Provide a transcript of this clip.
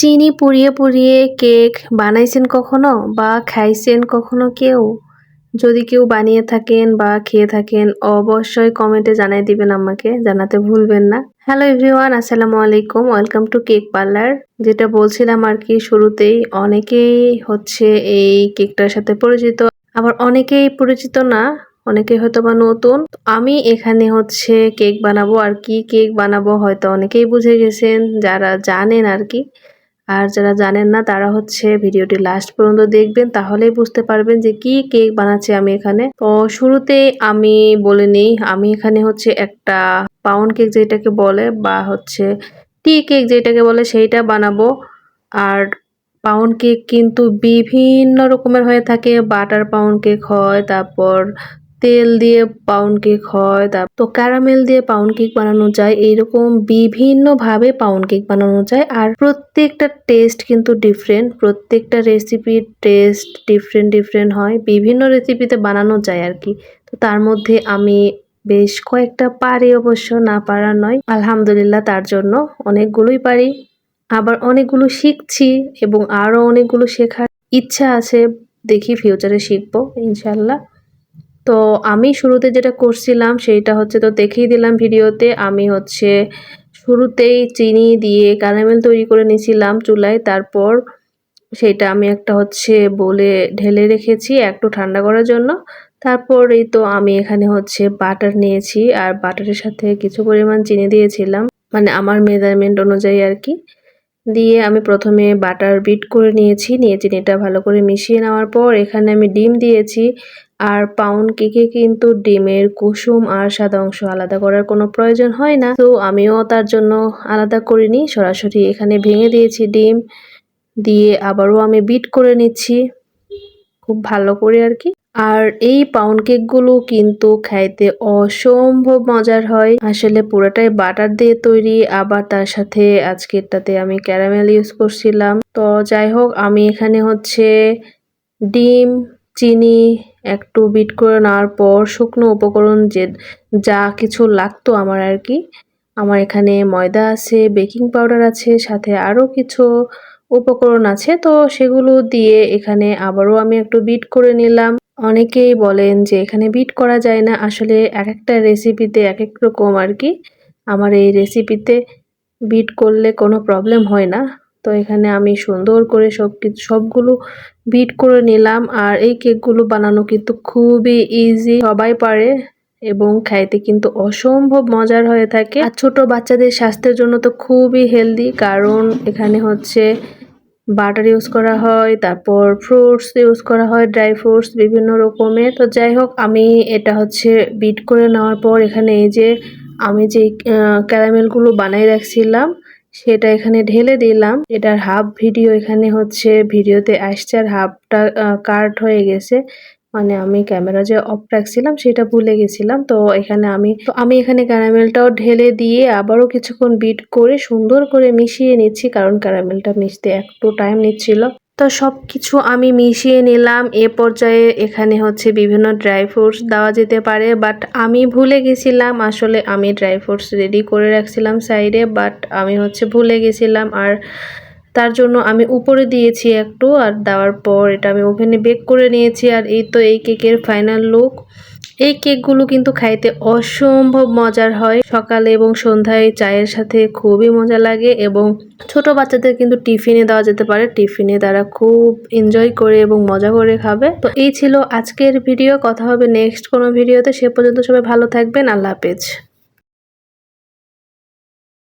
চিনি পুড়িয়ে পুড়িয়ে কেক বানাইছেন কখনো বা খাইছেন কখনো কেউ? যদি কেউ বানিয়ে থাকেন বা খেয়ে থাকেন, অবশ্যই কমেন্টে জানাই দিবেন আমাকে, জানাতে ভুলবেন না। হ্যালো এভরিওয়ান আসসালামু আলাইকুম ওয়েলকাম টু কেক পার্লার যেটা বলছিলাম আর কি শুরুতেই, অনেকেই হচ্ছে এই কেকটার সাথে পরিচিত। আবার অনেকেই পরিচিত না অনেকে হয়তো বা নতুন আমি এখানে হচ্ছে কেক বানাবো আর কি কেক বানাবো হয়তো অনেকেই বুঝে গেছেন, যারা জানেন আর কি। আর যারা জানেন না, তারা হচ্ছে ভিডিওটি লাস্ট পর্যন্ত দেখবেন, তাহলেই বুঝতে পারবেন যে কি কেক বানাচ্ছি আমি এখানে। তো শুরুতে আমি বলে নিই, আমি এখানে হচ্ছে একটা পাউন্ড কেক যেটাকে বলে, বা হচ্ছে টি কেক যেটাকে বলে, সেইটা বানাবো। আর পাউন্ড কেক কিন্তু বিভিন্ন রকমের হয়ে থাকে বাটার পাউন্ড কেক হয়, তারপর তেল দিয়ে পাউন্ড কেক হয় তো ক্যারামেল দিয়ে পাউন্ড কেক বানানো যায়, এইরকম বিভিন্নভাবে পাউন্ড কেক বানানো যায়, আর প্রত্যেকটা টেস্ট কিন্তু ডিফারেন্ট প্রত্যেকটা রেসিপির টেস্ট ডিফারেন্ট ডিফারেন্ট হয়, বিভিন্ন রেসিপিতে বানানো যায় আর কি। তো তার মধ্যে আমি বেশ কয়েকটা পারি অবশ্য, না পারা নয়, আলহামদুলিল্লাহ তার জন্য অনেকগুলোই পারি। আবার অনেকগুলো শিখছি এবং আরও অনেকগুলো শেখার ইচ্ছা আছে, দেখি ফিউচারে শিখব ইনশাল্লাহ তো আমি শুরুতে যেটা করছিলাম সেইটা হচ্ছে, তো দেখেই দিলাম ভিডিওতে, আমি হচ্ছে শুরুতেই চিনি দিয়ে ক্যারামেল তৈরি করে নিয়েছিলাম চুলায়। তারপর সেটা আমি একটা হচ্ছে বলে ঢেলে রেখেছি একটু ঠান্ডা করার জন্য। তারপর এই তো আমি এখানে হচ্ছে বাটার নিয়েছি, আর বাটারের সাথে কিছু পরিমাণ চিনি দিয়েছিলাম মানে আমার মেজারমেন্ট অনুযায়ী আর কি। দিয়ে আমি প্রথমে বাটার বিট করে নিয়েছি নিয়ে চিনিটা ভালো করে মিশিয়ে নেওয়ার পর এখানে আমি ডিম দিয়েছি। আর পাউন্ড কেকে কিন্তু ডিমের কুসুম আর সাদা অংশ আলাদা করার কোনো প্রয়োজন হয় না। তো আমিও তার জন্য আলাদা করিনি, সরাসরি এখানে ভেঙে দিয়েছি ডিম। দিয়ে আবারও আমি বিট করে নিচ্ছি। খুব ভালো করে আর কি। আর এই পাউন্ড কেকগুলো কিন্তু খাইতে অসম্ভব মজার হয়। আসলে পুরোটাই বাটার দিয়ে তৈরি, আবার তার সাথে আজকেরটাতে আমি ক্যারামেল ইউজ করছিলাম। তো যাই হোক, আমি এখানে হচ্ছে ডিম, চিনি একটু বিট করে নেওয়ার পর শুকনো উপকরণ যে, যা কিছু লাগতো আমার আর কি। আমার এখানে ময়দা আছে বেকিং পাউডার আছে, সাথে আরও কিছু উপকরণ আছে। তো সেগুলো দিয়ে এখানে আবারও আমি একটু বিট করে নিলাম। অনেকেই বলেন যে এখানে বিট করা যায় না। আসলে এক একটা রেসিপিতে এক এক রকম আর কি। আমার এই রেসিপিতে বিট করলে কোনো প্রবলেম হয় না। তো এখানে আমি সুন্দর করে সব কিছু সবগুলো বিট করে নিলাম আর এই কেকগুলো বানানো কিন্তু খুবই ইজি সবাই পারে এবং খাইতে কিন্তু অসম্ভব মজার হয়ে থাকে। আর ছোট বাচ্চাদের স্বাস্থ্যের জন্য তো খুবই হেলদি কারণ এখানে হচ্ছে বাটার ইউজ করা হয়, তারপর ফ্রুটস ইউজ করা হয় ড্রাই ফ্রুটস বিভিন্ন রকমের। তো যাই হোক, আমি এটা হচ্ছে বিট করে নেওয়ার পর এখানে এই যে আমি যে ক্যারামেলগুলো বানাই রাখছিলাম, সেটা এখানে ঢেলে দিলাম। এটার হাফ ভিডিও এখানে হচ্ছে ভিডিওতে আসছে আর হাফটা কাট হয়ে গেছে। মানে আমি ক্যামেরা যে অফ রাখছিলাম সেটা ভুলে গেছিলাম। তো এখানে আমি, তো আমি এখানে ক্যারামেলটাও ঢেলে দিয়ে আবারও কিছুক্ষণ বিট করে সুন্দর করে মিশিয়ে নিচ্ছি, কারণ ক্যারামেলটা মিশতে একটু টাইম নিচ্ছিল। তো সব কিছু আমি মিশিয়ে নিলাম। এ পর্যায়ে এখানে হচ্ছে বিভিন্ন ড্রাই ফ্রুটস দেওয়া যেতে পারে বাট আমি ভুলে গেছিলাম। আসলে আমি ড্রাই ফ্রুটস রেডি করে রাখছিলাম সাইডে বাট আমি হচ্ছে ভুলে গেছিলাম। আর তার জন্য আমি উপরে দিয়েছি একটু আর দেওয়ার পর এটা আমি ওভেনে বেক করে নিয়েছি, আর এই তো এই কেকের ফাইনাল লুক এই কেকগুলো কিন্তু খাইতে অসম্ভব মজার হয়। সকালে এবং সন্ধ্যায় চায়ের সাথে খুবই মজা লাগে এবং ছোট বাচ্চাদের কিন্তু টিফিনে দেওয়া যেতে পারে। টিফিনে তারা খুব এনজয় করে এবং মজা করে খাবে। তো এই ছিল আজকের ভিডিও কথা হবে নেক্সট কোনো ভিডিওতে সে পর্যন্ত সবাই ভালো থাকবেন। আল্লাহ হাফেজ।